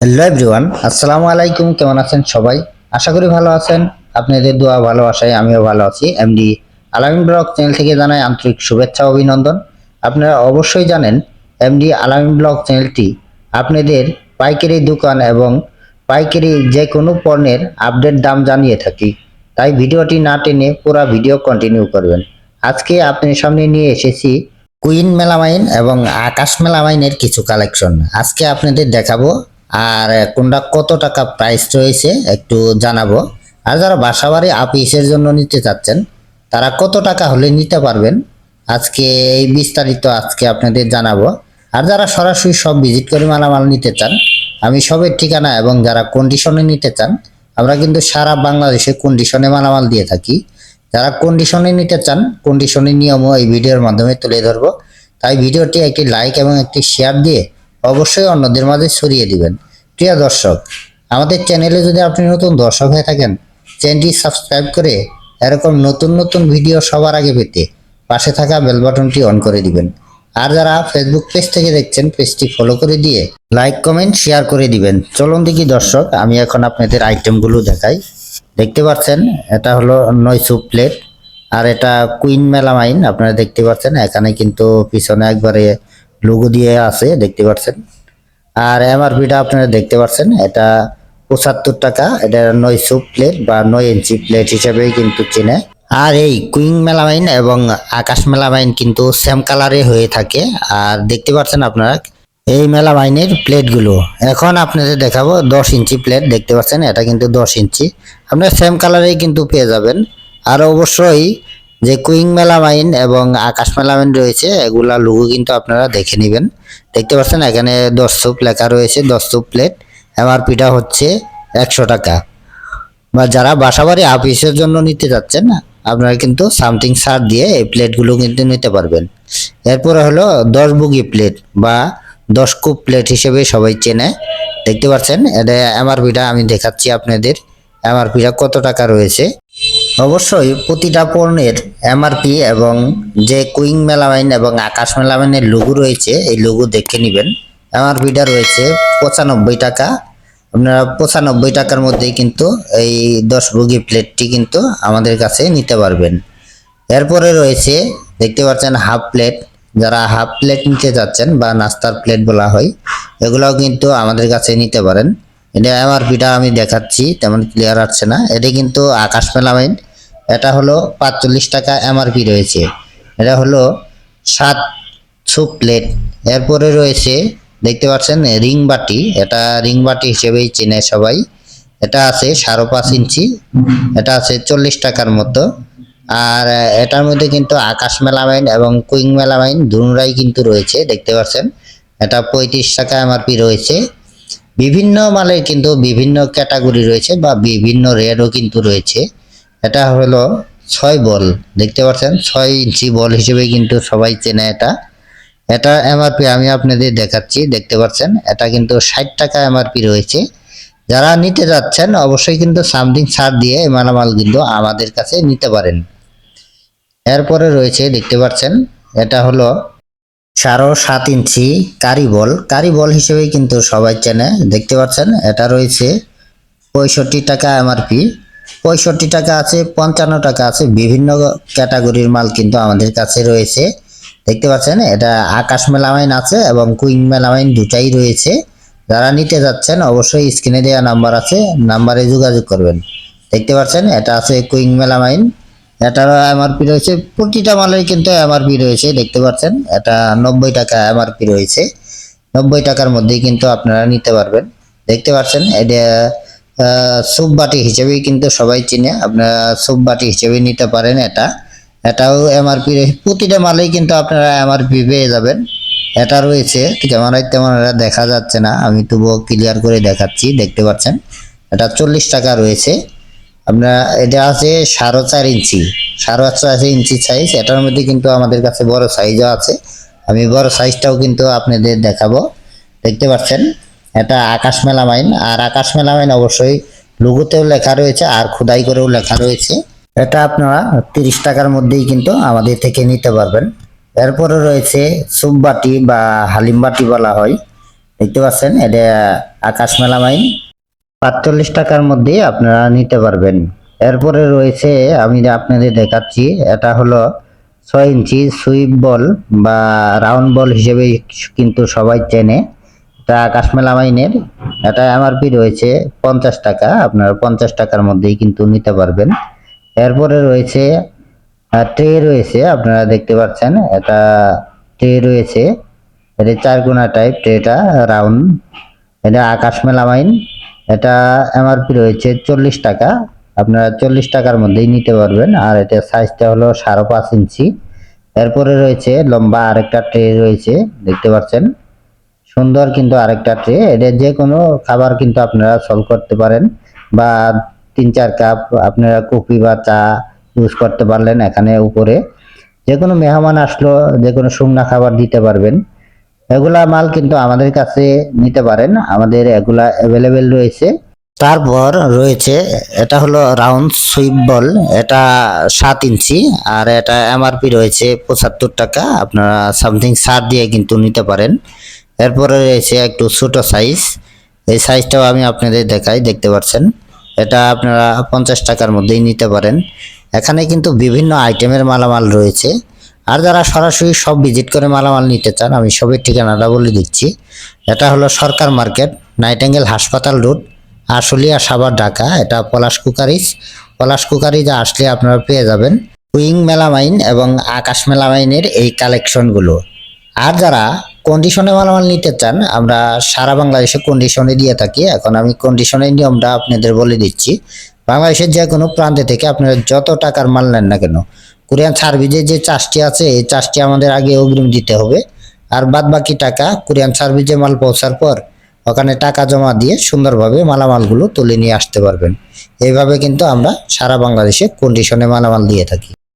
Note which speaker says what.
Speaker 1: Hello everyone, আসসালামু আলাইকুম, কেমন আছেন সবাই? আশা করি ভালো আছেন। আপনাদের দোয়া ভালোবাসায় আমিও ভালো আছি। এমডি আলামিন ব্লগ চ্যানেল থেকে জানাই আন্তরিক শুভেচ্ছা অভিনন্দন। আপনারা অবশ্যই জানেন, এমডি আলামিন ব্লগ চ্যানেলটি আপনাদের পাইকারি দোকান এবং পাইকারি যে কোনো পণ্যের আপডেট দাম জানিয়ে থাকি। তাই ভিডিওটি না টেনে পুরো ভিডিও কন্টিনিউ করবেন। আজকে আপনার সামনে নিয়ে এসেছি কুইন মেলামাইন এবং আকাশ মেলামাইনের কিছু কালেকশন আজকে আপনাদের দেখাবো আর কোনটা কত টাকা প্রাইস রয়েছে একটু জানাব। আর যারা বাসাবাড়ি আপিসের জন্য নিতে চাচ্ছেন, তারা কত টাকা হলে নিতে পারবেন? আজকে এই বিস্তারিত আজকে আপনাদের জানাব। আর যারা সরাসরি সব ভিজিট করে মালামাল নিতে চান, আমি সবের ঠিকানা এবং যারা কন্ডিশনে নিতে চান, আমরা কিন্তু সারা বাংলাদেশে কন্ডিশনে মালামাল দিয়ে থাকি। যারা কন্ডিশনে নিতে চান কন্ডিশনের নিয়মও এই ভিডিওর মাধ্যমে তুলে ধরবো। তাই ভিডিওটি একটি লাইক এবং একটি শেয়ার দিয়ে অবশ্যই অন্যদের মাঝে ছড়িয়ে দিবেন। প্রিয় দর্শক, আমাদের চ্যানেলে যদি আপনি নতুন দর্শক হয়ে থাকেন, চ্যানেলটি সাবস্ক্রাইব করে এরকম নতুন নতুন ভিডিও সবার আগে পেতে পাশে থাকা বেল বাটনটি অন করে দিবেন। আর যারা ফেসবুক পেজ থেকে দেখছেন পেজটি ফলো করে দিয়ে লাইক কমেন্ট শেয়ার করে দিবেন। চলুন দেখি দর্শক, আমি এখন আপনাদের আইটেমগুলো দেখাই। দেখতে পাচ্ছেন, এটা হলো নয়সু প্লেট আর এটা কুইন মেলামাইন আপনারা দেখতে পাচ্ছেন, এখানে কিন্তু পিছনে একবারে লোগো দিয়ে আছে, দেখতে পাচ্ছেন আর এমআরপিটা আপনারা দেখতে পাচ্ছেন এটা পঁচাত্তর টাকা, এটা নয় সুপ প্লেট বা নয় ইঞ্চি প্লেট হিসেবেই কিন্তু চেনে। আর এই কুইং মেলামাইন এবং আকাশ মেলামাইন কিন্তু সেম কালারে হয়ে থাকে। আর দেখতে পাচ্ছেন আপনারা এই মেলামাইনের প্লেটগুলো এখন আপনাদের দেখাবো দশ ইঞ্চি প্লেট দেখতে পাচ্ছেন, এটা কিন্তু দশ ইঞ্চি। আপনারা সেম কালারেই কিন্তু পেয়ে যাবেন। আর অবশ্যই যে কুইং মেলামাইন এবং আকাশ মেলামাইন রয়েছে, এগুলা লুগো কিন্তু আপনারা দেখে নেবেন। দেখতে পাচ্ছেন, এখানে দশ সুপ লেখা রয়েছে, দশ সুপ প্লেট। এমআরপিটা হচ্ছে একশো টাকা। বা যারা বাসাবাড়ি আপিসের জন্য নিতে যাচ্ছেন না আপনারা কিন্তু সামথিং সার দিয়ে এই প্লেটগুলো কিন্তু নিতে পারবেন। এরপরে হলো দশ বুগি প্লেট বা দশ কুপ প্লেট হিসেবে সবাই চেনে। দেখতে পাচ্ছেন, এটা এমআরপিটা আমি দেখাচ্ছি আপনাদের। এমআরপিটা কত টাকা রয়েছে? অবশ্যই প্রতিটা পণ্যের এমআরপি এবং যে কুইং মেলামাইন এবং আকাশ মেলামাইনের লঘু রয়েছে, এই লঘু দেখে নেবেন। এমআরপিটা রয়েছে পঁচানব্বই টাকা। আপনারা পঁচানব্বই টাকার মধ্যেই কিন্তু এই দশ বগি প্লেটটি কিন্তু আমাদের কাছে নিতে পারবেন। এরপরে রয়েছে, দেখতে পাচ্ছেন হাফ প্লেট। যারা হাফ প্লেট নিতে যাচ্ছেন বা নাস্তার প্লেট বলা হয়, এগুলোও কিন্তু আমাদের কাছে নিতে পারেন। এটা এমআরপিটা আমি দেখাচ্ছি, তেমন ক্লিয়ার আসছে না। এটা কিন্তু আকাশ মেলামাইন। এটা হলো পাঁচচল্লিশ টাকা এমআরপি রয়েছে। এটা হলো সাত সুপ প্লেট। এরপরে রয়েছে, দেখতে পাচ্ছেন, রিং বাটি। এটা রিং বাটি হিসেবেই চেনে সবাই। এটা আছে সাড়ে পাঁচ ইঞ্চি। এটা আছে চল্লিশ টাকার মতো। আর এটার মধ্যে কিন্তু আকাশ মেলামাইন এবং কুইং মেলামাইন দুরাই কিন্তু রয়েছে, দেখতে পাচ্ছেন। এটা পঁয়ত্রিশ টাকা এমআরপি রয়েছে। বিভিন্ন মালের কিন্তু বিভিন্ন ক্যাটাগরি রয়েছে বা বিভিন্ন রেটও কিন্তু রয়েছে। এটা হলো ছয় বল, দেখতে পাচ্ছেন? ছয় ইঞ্চি বল হিসেবে কিন্তু সবাই চেনে এটা। এটা এমআরপি আমি আপনাদের দেখাচ্ছি, দেখতে পাচ্ছেন? এটা কিন্তু ষাট টাকা এমআরপি রয়েছে। যারা নিতে যাচ্ছেন, অবশ্যই কিন্তু সামথিং ছাড় দিয়ে মালামাল কিন্তু আমাদের কাছে নিতে পারেন। এরপরে রয়েছে, দেখতে পাচ্ছেন? এটা হলো সাড়ে সাত ইঞ্চি কারি বল। কারি বল হিসেবে কিন্তু সবাই চেনে, দেখতে পাচ্ছেন? এটা রয়েছে পঁয়ষট্টি টাকা এমআরপি পঁয়ষট্টি টাকা আছে, পঞ্চান্ন টাকা আছে, বিভিন্ন ক্যাটাগরির মাল কিন্তু আমাদের কাছে রয়েছে। দেখতে পাচ্ছেন, এটা আকাশ মেলামাইন আছে এবং কুইং মেলামাইন দুটাই রয়েছে। যারা নিতে যাচ্ছেন, অবশ্যই স্ক্রিনে দেওয়া নাম্বার আছে, নাম্বারে যোগাযোগ করবেন। দেখতে পাচ্ছেন, এটা আছে কুইং মেলামাইন। এটারও এমআরপি রয়েছে, প্রতিটা মালের কিন্তু এমআরপি রয়েছে, দেখতে পাচ্ছেন, এটা নব্বই টাকা এমআরপি রয়েছে। নব্বই টাকার মধ্যেই কিন্তু আপনারা নিতে পারবেন। দেখতে পাচ্ছেন, এটা সুপ বাটি হিসেবেই কিন্তু সবাই চিনে। আপনারা সুপ বাটি হিসেবে নিতে পারেন এটা। এটাও এমআরপি প্রতিটা মালেই কিন্তু আপনারা এমআরপি পেয়ে যাবেন। এটা রয়েছে ক্যামেরায় তেমন এটা দেখা যাচ্ছে না। আমি তবুও ক্লিয়ার করে দেখাচ্ছি, দেখতে পাচ্ছেন। এটা চল্লিশ টাকা রয়েছে। আপনার, এটা আছে সাড়ে চার ইঞ্চি। সাড়ে চার ইঞ্চি সাইজ এটার মধ্যে কিন্তু আমাদের কাছে বড় সাইজও আছে। আমি বড় সাইজটাও কিন্তু আপনাদের দেখাবো। দেখতে পাচ্ছেন? এটা আকাশ মেলামাইন, আর আকাশ মেলামাইন অবশ্যই লুগোতেও লেখা রয়েছে, আর খোদাই করেও লেখা রয়েছে। এটা আপনারা তিরিশ টাকার মধ্যেই কিন্তু আমাদের থেকে নিতে পারবেন। এরপরে রয়েছে সুপ বাটি বা হালিম বাটি বলা হয়। দেখতে পাচ্ছেন, এটা আকাশ মেলামাইন। পাঁচচল্লিশ টাকার মধ্যে আপনারা নিতে পারবেন। এরপরে রয়েছে, আমি আপনাদের দেখাচ্ছি, এটা হলো ছয় ইঞ্চি সুইপ বল বা রাউন্ড বল হিসেবে কিন্তু সবাই চেনে। এটা আকাশ মেলামাইনের এটা এমআরপি রয়েছে পঞ্চাশ টাকা, আপনারা পঞ্চাশ টাকার মধ্যেই কিন্তু নিতে পারবেন। এরপরে রয়েছে ট্রে রয়েছে, আপনারা দেখতে পাচ্ছেন, এটা ট্রে রয়েছে, এটা চারকোনা টাইপ ট্রেটা রাউন্ড এটা আকাশ মেলামাইন এটা এমআরপি রয়েছে চল্লিশ টাকা, আপনারা চল্লিশ টাকার মধ্যেই নিতে পারবেন, আর এটা সাইজটা হলো সাড়ে পাঁচ ইঞ্চি। এরপরে রয়েছে লম্বা আরেকটা ট্রে রয়েছে, দেখতে পাচ্ছেন। সুন্দর কিন্তু আরেকটা ট্রে এটা যে কোনো খাবার কিন্তু আপনারা সলভ করতে পারেন বা তিন চার কাপ আপনারা কফি বা চা ইউজ করতে পারলেন এখানে উপরে। যে কোনো মেহমান আসলো যে কোনো শুকনা খাবার দিতে পারবেন। এগুলা মাল কিন্তু আমাদের কাছে নিতে পারেন, আমাদের এগুলা অ্যাভেলেবেল রয়েছে। তারপর রয়েছে, এটা হলো রাউন্ড সুইপ বল এটা সাত ইঞ্চি, আর এটা এমআরপি রয়েছে পঁচাত্তর টাকা, আপনারা সামথিং ছাড় দিয়ে কিন্তু নিতে পারেন। এরপরে রয়েছে একটু ছোট সাইজ এই সাইজটাও আমি আপনাদের দেখাই, দেখতে পাচ্ছেন। এটা আপনারা পঞ্চাশ টাকার মধ্যেই নিতে পারেন। এখানে কিন্তু বিভিন্ন আইটেমের মালামাল রয়েছে। আর যারা সরাসরি সব ভিজিট করে মালামাল নিতে চান, আমি সবের ঠিকানাটা বলে দিচ্ছি। এটা হলো সরকার মার্কেট, নাইটেঙ্গেল হাসপাতাল রোড, আশুলিয়া, সাভার, ঢাকা। এটা পলাশ কুকারিজ। পলাশ কুকারিজ আসলে আপনারা পেয়ে যাবেন উইং মেলামাইন এবং আকাশ মেলামাইনের এই কালেকশনগুলো আর যারা কন্ডিশনে মালামাল নিতে চান, আমরা সারা বাংলাদেশে কন্ডিশনে দিয়ে থাকি। এখন আমি কন্ডিশনের নিয়মটা আপনাদের বলে দিচ্ছি। বাংলাদেশের যে কোনো প্রান্তে থেকে আপনারা যত টাকার মাল নেন না কেন, কোরিয়ান সার্ভিসের যে চার্জটি আছে, এই চার্জটি আমাদের আগে অগ্রিম দিতে হবে। আর বাদ বাকি টাকা কোরিয়ান সার্ভিসে মাল পৌঁছার পর ওখানে টাকা জমা দিয়ে সুন্দরভাবে মালামালগুলো তুলে নিয়ে আসতে পারবেন। এইভাবে কিন্তু আমরা সারা বাংলাদেশে কন্ডিশনে মালামাল দিয়ে থাকি।